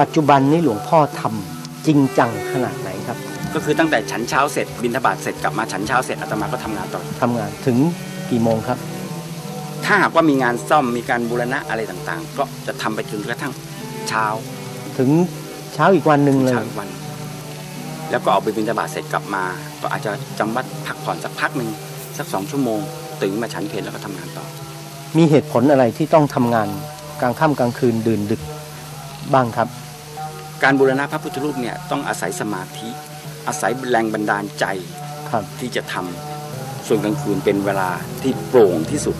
ปัจจุบันนี้หลวงพ่อทำจริงจังขนาดไหนครับ ก็คือตั้งแต่ฉันเช้าเสร็จบินทบาทเสร็จกลับมาฉันเช้าเสร็จอาตมาก็ทำงานต่อทำงานถึงกี่โมงครับถ้าหากว่ามีงานซ่อมมีการบูรณะอะไรต่างๆ ก็จะทำไปจนกระทั่งเช้า ถึงเช้าอีกวันหนึ่งเลยเช้าอีกวัน แล้วก็ออกไปบินทบาทเสร็จกลับมา ก็อาจจะจำวัดพักผ่อนสักพักหนึ่งสักสองชั่วโมงตื่นมาฉันเพลแล้วก็ทำงานต่อ มีเหตุผลอะไรที่ต้องทำงานกลางค่ำกลางคืนดื่นดึกบ้างครับ การบูรณะพระพุทธรูปเนี่ยต้องอาศัยสมาธิ อาศัยแรงบันดาลใจครับที่จะทำส่วนกลางคืนเป็นเวลาที่โปร่งที่สุด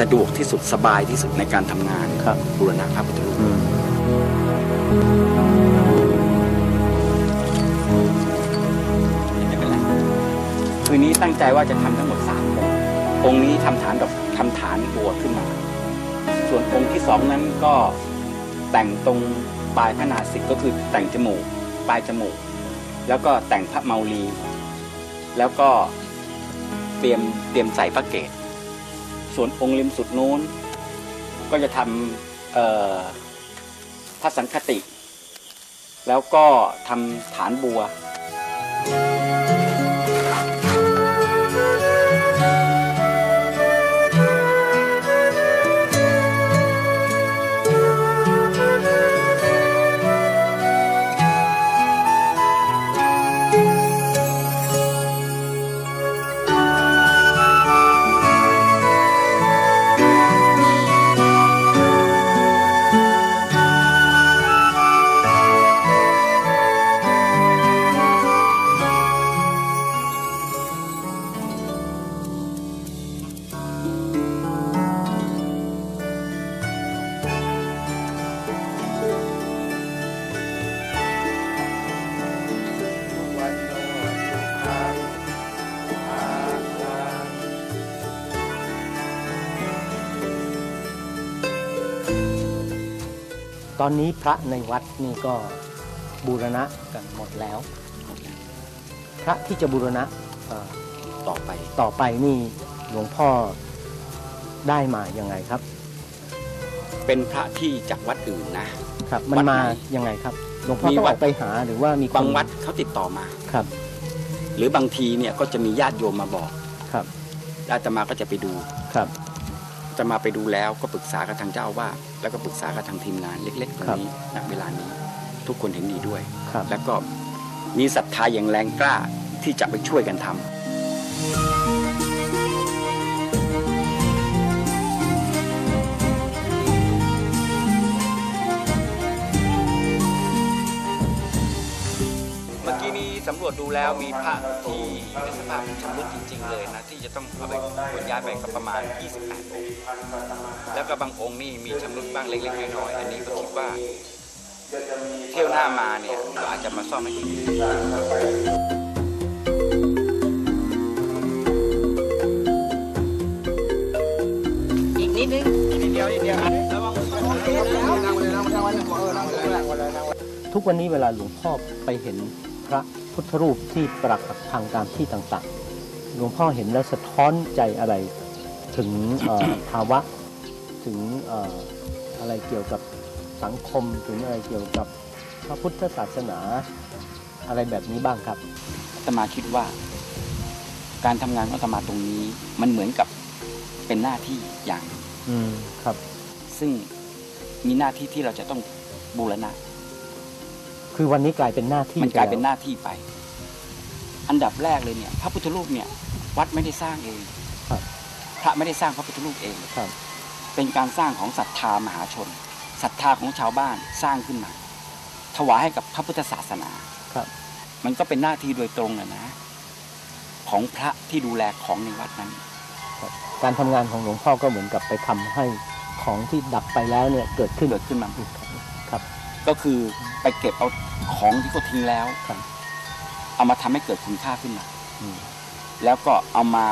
สะดวกที่สุดสบายที่สุดในการทำงานครับบูรณะพระพุทธรูปอืมไม่เป็นไรคืนนี้ตั้งใจว่าจะทำทั้งหมดสามองค์องค์นี้ทำฐานดอกทำฐานบัวขึ้นมา ส่วนองค์ที่สองนั้นก็แต่งตรงปลายพระนาสิกก็คือแต่งจมูก ปลายจมูก แล้วก็แต่งพระเมาลี แล้วก็เตรียมเตรียมใส่พระเกศ ส่วนองค์ริมสุดนู้น ก็จะทำพระสังคติ แล้วก็ทำฐานบัว ตอนนี้พระในวัดนี่ก็บูรณะกันหมดแล้ว พระที่จะบูรณะเอ่อต่อไปต่อไปนี่หลวงพ่อได้มายังไงครับ เป็นพระที่จากวัดอื่นนะครับ มันวัดไหนมายังไงครับหลวงพ่อมีต้องวัอดอกไปหาหรือว่ามีคนบางวัดเขาติดต่อมาครับ หรือบางทีเนี่ยก็จะมีญาติโยมมาบอกครับแล้วอาตมาก็จะไปดูครับ อาตมาไปดูแล้วก็ปรึกษากับทางเจ้าอาว่าสแล้วก็ปรึกษากับทางทีมงานเล็กๆตรงนี้ณเวลานี้ทุกคนเห็นดีด้วยครับแล้วก็มีศรัทธาอย่างแรงกล้าที่จะไปช่วยกันทำ สำรวจดูแล้วมีพระที่ในสภาพชำรุดจริง ๆ เลยนะที่จะต้องเอาไปขนย้ายไปก็ประมาณ 28 องค์ แล้วก็บางองค์นี่มีชำรุดบ้างเล็กๆน้อยๆอันนี้ก็คิดว่าเที่ยวหน้ามาเนี่ยอาจจะมาซ่อมให้ดีอีกนิดนึงนิดเดียวนิดเดียวทุกวันนี้เวลาหลวงพ่อไปเห็นพระ พุทธรูปที่ปรักหักพังตามที่ต่างๆ หลวงพ่อเห็นแล้วสะท้อนใจอะไรถึงเอ่อภาวะถึงเอ่ออะไรเกี่ยวกับสังคมถึงอะไรเกี่ยวกับพระพุทธศาสนาอะไรแบบนี้บ้างครับอาตมาคิดว่า การทำงานของอาตมาตรงนี้ มันเหมือนกับเป็นหน้าที่อย่างหนึ่งอืมครับ ซึ่งมีหน้าที่ที่เราจะต้องบูรณะ คือวันนี้กลายเป็นหน้าที่มันกลายเป็นไแวหน้าที่ไป อันดับแรกเลยเนี่ย พระพุทธรูปเนี่ย วัดไม่ได้สร้างเองครับพระไม่ได้สร้างพระพุทธรูปเองครับเป็นการสร้างของศรัทธามหาชนศรัทธาของชาวบ้านสร้างขึ้นมา ถวายให้กับพระพุทธศาสนาครับ มันก็เป็นหน้าที่โดยตรงนะนะ ของพระที่ดูแลของในวัดนั้น การทำงานของหลวงพ่อก็เหมือนกับไปทำให้ของที่ดับไปแล้วเนี่ยเกิดขึ้นเกิดขึ้นมาอีกครับ ก็คือไปเก็บเอาของที่เขาทิ้งแล้วครับเอามาทำให้เกิดคุณค่าขึ้นมาอืมแล้วก็เอามา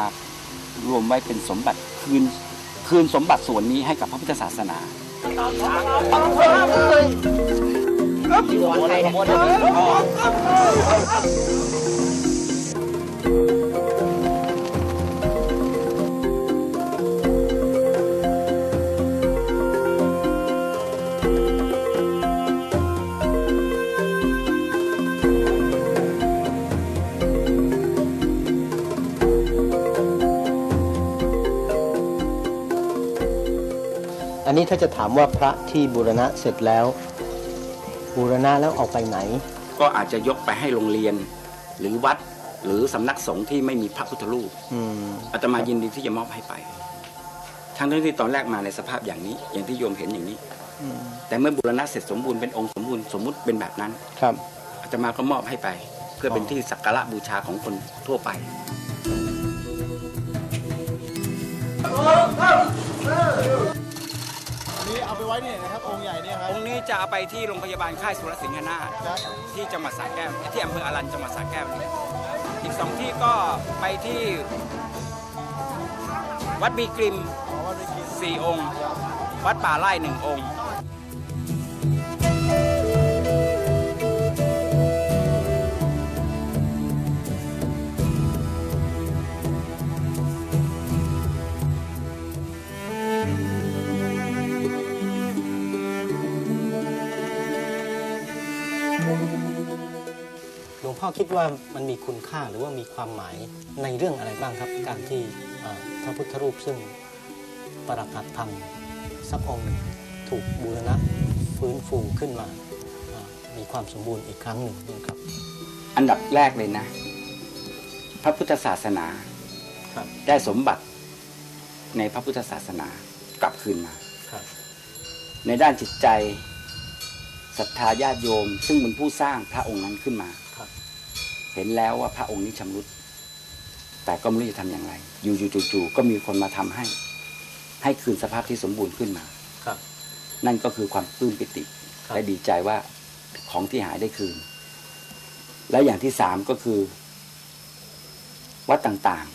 รวมไว้เป็นสมบัติคืคืนคืนสมบัติส่วนนี้ให้กับพระพุทธศาสนา อันนี้ถ้าจะถามว่าพระที่บูรณะเสร็จแล้ว บูรณะแล้วเอาไปไหน ก็อาจจะยกไปให้โรงเรียน หรือวัดหรือสำนักสงฆ์ที่ไม่มีพระพุทธรูปอืมอาตมายินดีที่จะมอบให้ไป ทั้งที่ตอนแรกมาในสภาพอย่างนี้ อย่างที่โยมเห็นอย่างนี้อืมแต่เมื่อบูรณะเสร็จสมบูรณ์เป็นองค์สมบูรณ์สมมุติเป็นแบบนั้น ครับอาตมาก็มอบให้ไป เพื่อเป็นที่สักการะบูชาของคนทั่วไป นี่เอาไปไว้ที่ไหนนะครับองค์ใหญ่เนี่ยครับองค์นี้จะเอาไปที่โรงพยาบาลค่ายสุรสิงหนาถครับที่จังหวัดสระแก้วที่อำเภออารันจังหวัดสระแก้วนี่อีกสองที่ก็ไปที่วัดบีกริมอ๋อว่าไปกินสี่องค์ วัดป่าไร่หนึ่งองค์ พ่อคิดว่ามันมีคุณค่าหรือว่ามีความหมายในเรื่องอะไรบ้างครับ การที่เอ่อพระพุทธรูปซึ่งปรักหักพังสักองค์หนึ่งถูกบูรณะฟื้นฟูขึ้นมาเอ่อมีความสมบูรณ์อีกครั้งหนึ่งเนี่ยครับ อันดับแรกเลยนะ พระพุทธศาสนาครับได้สมบัติในพระพุทธศาสนากลับคืนมาครับในด้านจิตใจศรัทธาญาติโยม ซึ่งเป็นผู้สร้างพระองค์นั้นขึ้นมาครับ เห็นแล้วว่าพระองค์นี้ชำรุด แต่ก็ไม่รู้จะทำอย่างไร อยู่ๆจู่ๆก็มีคนมาทำให้ ให้คืนสภาพที่สมบูรณ์ขึ้นมาครับ นั่นก็คือความปลื้มปิติครับและดีใจว่าของที่หายได้คืน และอย่างที่สามก็คือ วัดต่าง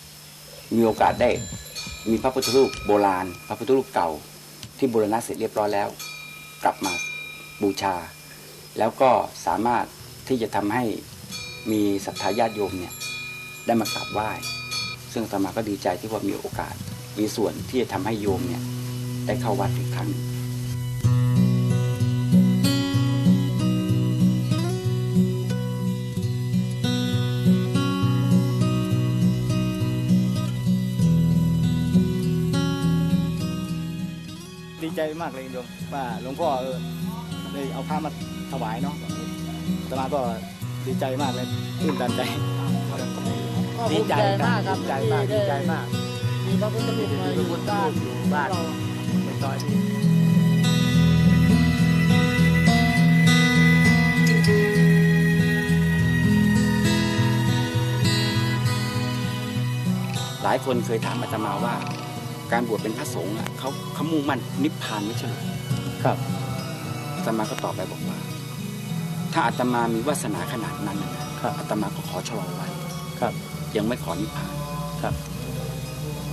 ๆ มีโอกาสได้ มีพระพุทธรูปโบราณ พระพุทธรูปเก่าที่บูรณะเสร็จเรียบร้อยแล้ว กลับมาบูชา แล้วก็สามารถที่จะทำให้ มีศรัทธาญาติโยมเนี่ยได้มากราบไหว้ ซึ่งตมาก็ดีใจที่ว่ามีโอกาส มีส่วนที่จะทำให้โยมเนี่ยได้เข้าวัดอีกครั้งดีใจมากเลยโยมว่าหลวงพ่อเออได้เอาพระมาถวายเนาะอาตมาก็ ดีใจมากเลยตื่นตันใจดีใจมากครับดีใจมากดีใจมากมีพระพุทธรูปมาอยู่บ้านบ้านเป็นต้อยหลายคนเคยถามอาตมาว่า การบวชเป็นพระสงฆ์อะเขาเขามุ่งมั่นนิพพานไม่ใช่เหรอครับอาตมาก็ตอบไปบอกว่า ถ้าอาตมามีวาสนาขนาดนั้นนะครับอาตมาก็ขอชะลอไว้ครับ ยังไม่ขอนิพพานครับ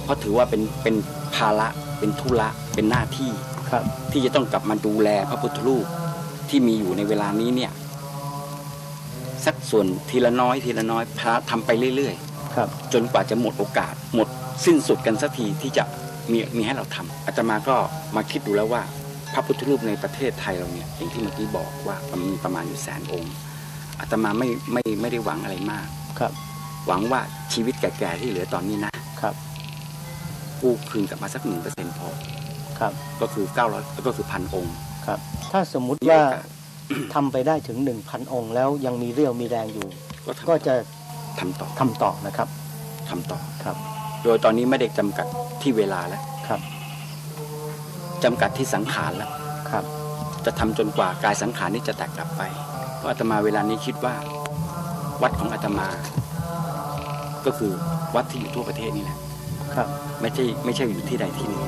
เพราะถือว่าเป็นเป็นภาระเป็นธุระเป็นหน้าที่ครับ ที่จะต้องกลับมาดูแลพระพุทธรูปที่มีอยู่ในเวลานี้เนี่ย สักส่วนทีละน้อยทีละน้อยพระทำไปเรื่อยๆครับ จนกว่าจะหมดโอกาส หมดสิ้นสุดกันสักทีที่จะมีมีให้เราทำอาตมาก็มาคิดดูแล้วว่า พระพุทธรูปในประเทศไทยเราเนี่ยอย่างที่เมื่อกี้บอกว่ามันมีประมาณอยู่แสนองค์อาตมาไม่ไม่ไม่ได้หวังอะไรมากครับ หวังว่าชีวิตแก่ๆที่เหลือตอนนี้นะครับกู้คืนกลับมาสักหนึ่งเปอร์เซ็นต์พอครับ ก็คือเก้าร้อยก็คือพันองค์ครับ ถ้าสมมุติมีว่าโอกาสทำไปได้ถึง1,000องค์ แล้วยังมีเรี่ยวมีแรงอยู่ ก็ทำก็จะทำต่อทำต่อนะครับทำต่อครับ โดยตอนนี้ไม่ได้จำกัดที่เวลาแล้วครับ จำกัดที่สังขารแล้วครับ จะทำจนกว่ากายสังขารนี้จะแตกดับไปเพราะอาตมาเวลานี้คิดว่า วัดของอาตมา ก็คือวัดที่อยู่ทั่วประเทศนี่แหละครับ ไม่ใช่ไม่ใช่อยู่ที่ใดที่หนึ่ง